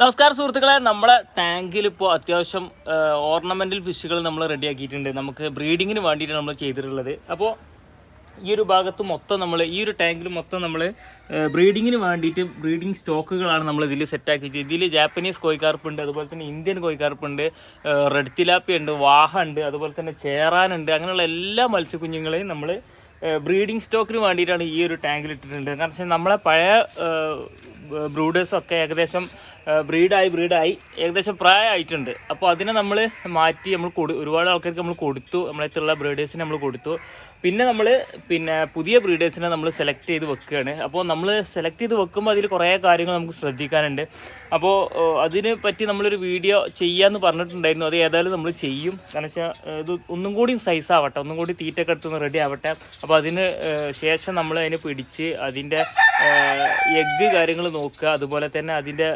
നമസ്കാരം സുഹൃത്തുക്കളെ. നമ്മളെ ടാങ്കിൽ ഇപ്പോൾ അത്യാവശ്യം ഓർണമെന്റൽ ഫിഷുകൾ നമ്മൾ റെഡിയാക്കിയിട്ടുണ്ട്. നമുക്ക് ബ്രീഡിങ്ങിന് വേണ്ടിയിട്ട് നമ്മൾ ചെയ്തിട്ടുള്ളത്. അപ്പോൾ ഈ ഒരു ഭാഗത്ത് മൊത്തം നമ്മൾ ഈ ഒരു ടാങ്കിൽ മൊത്തം നമ്മൾ ബ്രീഡിങ്ങിന് വേണ്ടിയിട്ട് ബ്രീഡിങ് സ്റ്റോക്കുകളാണ് നമ്മൾ ഇതിൽ സെറ്റാക്കി വെച്ചത്. ഇതിൽ ജാപ്പനീസ് കോയിക്കാർപ്പുണ്ട് അതുപോലെ തന്നെ ഇന്ത്യൻ കോയിക്കാർപ്പുണ്ട് റെഡ് തിലാപ്പി ഉണ്ട് വാഹ ഉണ്ട് അതുപോലെ തന്നെ ചേറാനുണ്ട് അങ്ങനെയുള്ള എല്ലാ മത്സ്യക്കുഞ്ഞുങ്ങളെയും നമ്മൾ ബ്രീഡിംഗ് സ്റ്റോക്കിന് വേണ്ടിയിട്ടാണ് ഈ ഒരു ടാങ്കിൽ ഇട്ടിട്ടുണ്ട് കാരണം വെച്ചാൽ നമ്മളെ പഴയ ബ്രൂഡേഴ്സൊക്കെ ഏകദേശം ബ്രീഡായി ബ്രീഡായി. ഏകദേശം പ്രായമായിട്ടുണ്ട്. അപ്പോൾ അതിനെ നമ്മൾ മാറ്റി നമ്മൾ കൊടു ഒരുപാട് ആൾക്കാർക്ക് നമ്മൾ കൊടുത്തു. നമ്മളടുത്തുള്ള ബ്രീഡേഴ്സിന് നമ്മൾ കൊടുത്തു. പിന്നെ നമ്മൾ പിന്നെ പുതിയ ബ്രീഡേഴ്സിനെ നമ്മൾ സെലക്ട് ചെയ്ത് വെക്കുകയാണ്. അപ്പോൾ നമ്മൾ സെലക്ട് ചെയ്ത് വെക്കുമ്പോൾ അതിൽ കുറേ കാര്യങ്ങൾ നമുക്ക് ശ്രദ്ധിക്കാനുണ്ട്. അപ്പോൾ അതിന് പറ്റി നമ്മളൊരു വീഡിയോ ചെയ്യാമെന്ന് പറഞ്ഞിട്ടുണ്ടായിരുന്നു. അത് ഏതായാലും നമ്മൾ ചെയ്യും. കാരണം വെച്ചാൽ ഇത് ഒന്നും കൂടിയും സൈസ് ആവട്ടെ. ഒന്നും കൂടി തീറ്റൊക്കെ എടുത്തൊന്ന് റെഡി ആവട്ടെ. അപ്പോൾ അതിന് ശേഷം നമ്മൾ അതിനെ പിടിച്ച് അതിന്റെ എഗ്ഗ് കാര്യങ്ങൾ നോക്കുക. അതുപോലെ തന്നെ അതിന്റെ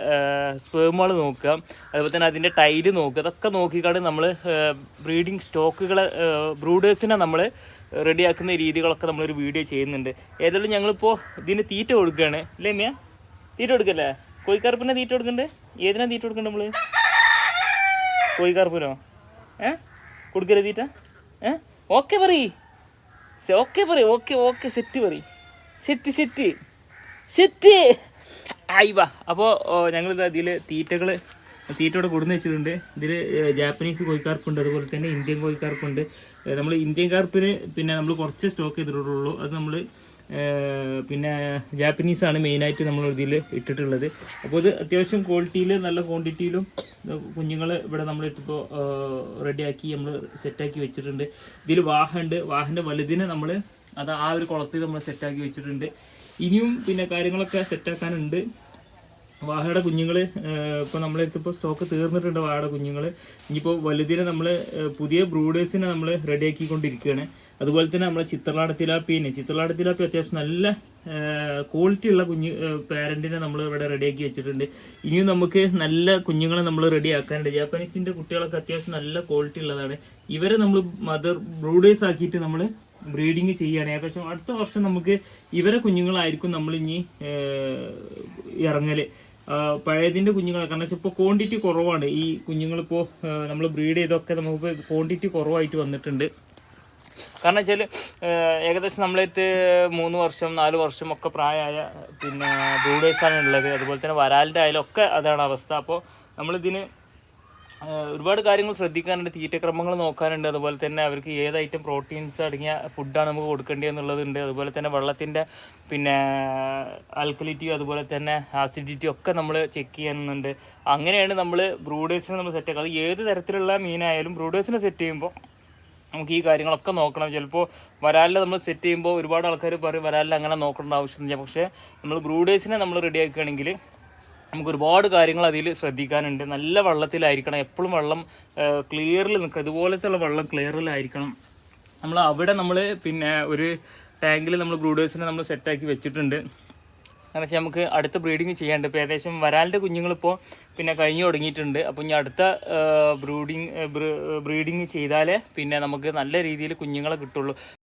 സ്പേമുകൾ നോക്കുക. അതുപോലെ തന്നെ അതിന്റെ ടൈൽ നോക്കുക. അതൊക്കെ നോക്കിക്കാണ്ട് നമ്മൾ ബ്രീഡിങ് സ്റ്റോക്കുകളെ ബ്രൂഡേഴ്സിനെ നമ്മൾ റെഡിയാക്കുന്ന രീതികളൊക്കെ നമ്മളൊരു വീഡിയോ ചെയ്യുന്നുണ്ട്. ഏതായാലും ഞങ്ങളിപ്പോൾ ഇതിന് തീറ്റ കൊടുക്കുകയാണ്. ഇല്ലേ മിയ? തീറ്റ കൊടുക്കല്ലേ? കോഴിക്കാർപ്പിനെ തീറ്റ കൊടുക്കണ്ടേ ഏതിനാ തീറ്റ കൊടുക്കണ്ടേ നമ്മൾ കോഴിക്കാർപ്പിനോ? ഏ? കൊടുക്കല്ലേ തീറ്റ? ഏ? ഓക്കെ പറയ്. ഓക്കെ പറയ്. Okay okay. സെറ്റ് പറയ്. സെറ്റ് സെറ്റ് സെറ്റ് ആയി വാ. അപ്പോൾ ഞങ്ങളിത് അതിൽ തീറ്റകൾ തീറ്റ ഇവിടെ കൊടുന്ന് വെച്ചിട്ടുണ്ട്. ഇതിൽ ജാപ്പനീസ് കോഴിക്കാർപ്പുണ്ട് അതുപോലെ തന്നെ ഇന്ത്യൻ കോഴിക്കാർപ്പുണ്ട്. നമ്മൾ ഇന്ത്യൻ കാർപ്പിന് പിന്നെ നമ്മൾ കുറച്ച് സ്റ്റോക്ക് ചെയ്തിട്ടുള്ളൂ. അത് നമ്മൾ പിന്നെ ജാപ്പനീസാണ് മെയിനായിട്ട് നമ്മൾ ഇതിൽ ഇട്ടിട്ടുള്ളത്. അപ്പോൾ ഇത് അത്യാവശ്യം ക്വാളിറ്റിയിൽ നല്ല ക്വാണ്ടിറ്റിയിലും കുഞ്ഞുങ്ങൾ ഇവിടെ നമ്മൾ ഇട്ടിപ്പോൾ റെഡിയാക്കി നമ്മൾ സെറ്റാക്കി വെച്ചിട്ടുണ്ട്. ഇതിൽ ഉണ്ട് വാഹന്റെ വലുതിനെ നമ്മൾ അത് ആ ഒരു കുളത്തിൽ നമ്മൾ സെറ്റാക്കി വെച്ചിട്ടുണ്ട്. ഇനിയും പിന്നെ കാര്യങ്ങളൊക്കെ സെറ്റാക്കാനുണ്ട് വാഹയുടെ കുഞ്ഞുങ്ങൾ ഇപ്പോൾ നമ്മളെടുത്തിപ്പോൾ സ്റ്റോക്ക് തീർന്നിട്ടുണ്ട് വാഹയുടെ കുഞ്ഞുങ്ങൾ ഇനിയിപ്പോൾ വലുതിനെ നമ്മൾ പുതിയ ബ്രൂഡേഴ്സിനെ നമ്മൾ റെഡി റെഡിയാക്കിക്കൊണ്ടിരിക്കുകയാണ് അതുപോലെ തന്നെ നമ്മളെ ചിത്രലാട തിലാപ്പിനെ ചിത്രലാട തിലാപ്പി അത്യാവശ്യം നല്ല ക്വാളിറ്റി ഉള്ള കുഞ്ഞു പാരന്റിനെ നമ്മൾ ഇവിടെ ആക്കി വെച്ചിട്ടുണ്ട്. ഇനിയും നമുക്ക് നല്ല കുഞ്ഞുങ്ങളെ നമ്മൾ റെഡി ആക്കാനുണ്ട്. ജാപ്പനീസിന്റെ കുട്ടികളൊക്കെ അത്യാവശ്യം നല്ല ക്വാളിറ്റി ഉള്ളതാണ്. ഇവരെ നമ്മൾ മദർ ബ്രൂഡേഴ്സ് ആക്കിയിട്ട് നമ്മൾ ബ്രീഡിങ് ചെയ്യുകയാണ്. ഏകദേശം അടുത്ത വർഷം നമുക്ക് ഇവരെ കുഞ്ഞുങ്ങളായിരിക്കും നമ്മൾ ഇനി ഇറങ്ങൽ. ആ, പഴയതിന്റെ കുഞ്ഞുങ്ങളെ. കാരണം വെച്ചാൽ ഇപ്പോൾ ക്വാണ്ടിറ്റി കുറവാണ്. ഈ കുഞ്ഞുങ്ങളിപ്പോൾ നമ്മൾ ബ്രീഡ് ചെയ്തൊക്കെ നമുക്ക് ക്വാണ്ടിറ്റി കുറവായിട്ട് വന്നിട്ടുണ്ട്. കാരണം വെച്ചാൽ ഏകദേശം നമ്മളടുത്ത് മൂന്ന് വർഷം നാല് വർഷം ഒക്കെ പ്രായമായ പിന്നെ ബ്രൂഡേഴ്സാണ് ഉള്ളത്. അതുപോലെ തന്നെ വരാലിന്റെ ആയാലും ഒക്കെ അതാണ് അവസ്ഥ. അപ്പോൾ നമ്മളിതിന് ഒരുപാട് കാര്യങ്ങൾ ശ്രദ്ധിക്കാനുണ്ട്. തീറ്റക്രമങ്ങൾ നോക്കാനുണ്ട്. അതുപോലെ തന്നെ അവർക്ക് ഏത് ഐറ്റം പ്രോട്ടീൻസ് അടങ്ങിയ ഫുഡാണ് നമുക്ക് കൊടുക്കേണ്ടത് എന്നുള്ളതുണ്ട്. അതുപോലെ തന്നെ വെള്ളത്തിന്റെ പിന്നെ അൽക്കലിറ്റി അതുപോലെ തന്നെ ആസിഡിറ്റി ഒക്കെ നമ്മൾ ചെക്ക് ചെയ്യുന്നുണ്ട് അങ്ങനെയാണ് നമ്മൾ ബ്രൂഡേഴ്സിനെ നമ്മൾ സെറ്റ് ആക്കുക. അത് ഏത് തരത്തിലുള്ള മീനായാലും ബ്രൂഡേഴ്സിനെ സെറ്റ് ചെയ്യുമ്പോൾ നമുക്ക് ഈ കാര്യങ്ങളൊക്കെ നോക്കണം. ചിലപ്പോൾ വരാലിൽ നമ്മൾ സെറ്റ് ചെയ്യുമ്പോൾ ഒരുപാട് ആൾക്കാർ പറയും വരാലിൽ അങ്ങനെ നോക്കേണ്ട ആവശ്യമില്ല. പക്ഷേ നമ്മൾ ബ്രൂഡേഴ്സിനെ നമ്മൾ റെഡിയാക്കുകയാണെങ്കിൽ നമുക്ക് ഒരുപാട് കാര്യങ്ങൾ അതിൽ ശ്രദ്ധിക്കാനുണ്ട്. നല്ല വെള്ളത്തിലായിരിക്കണം. എപ്പോഴും വെള്ളം ക്ലിയറിൽ നിൽക്കുക ഇതുപോലത്തെ ഉള്ള വെള്ളം ക്ലിയറിലായിരിക്കണം നമ്മൾ അവിടെ നമ്മൾ പിന്നെ ഒരു ടാങ്കിൽ നമ്മൾ ബ്രൂഡേഴ്സിനെ നമ്മൾ സെറ്റാക്കി വെച്ചിട്ടുണ്ട്. കാരണം വെച്ചാൽ നമുക്ക് അടുത്ത ബ്രീഡിങ് ചെയ്യാണ്ട് ഇപ്പോൾ ഏകദേശം വരാലിന്റെ കുഞ്ഞുങ്ങളിപ്പോൾ പിന്നെ കഴിഞ്ഞു തുടങ്ങിയിട്ടുണ്ട്. അപ്പോൾ ഇനി അടുത്ത ബ്രൂഡിങ് ബ്രീഡിങ് ചെയ്താലേ പിന്നെ നമുക്ക് നല്ല രീതിയിൽ കുഞ്ഞുങ്ങളെ കിട്ടുള്ളൂ.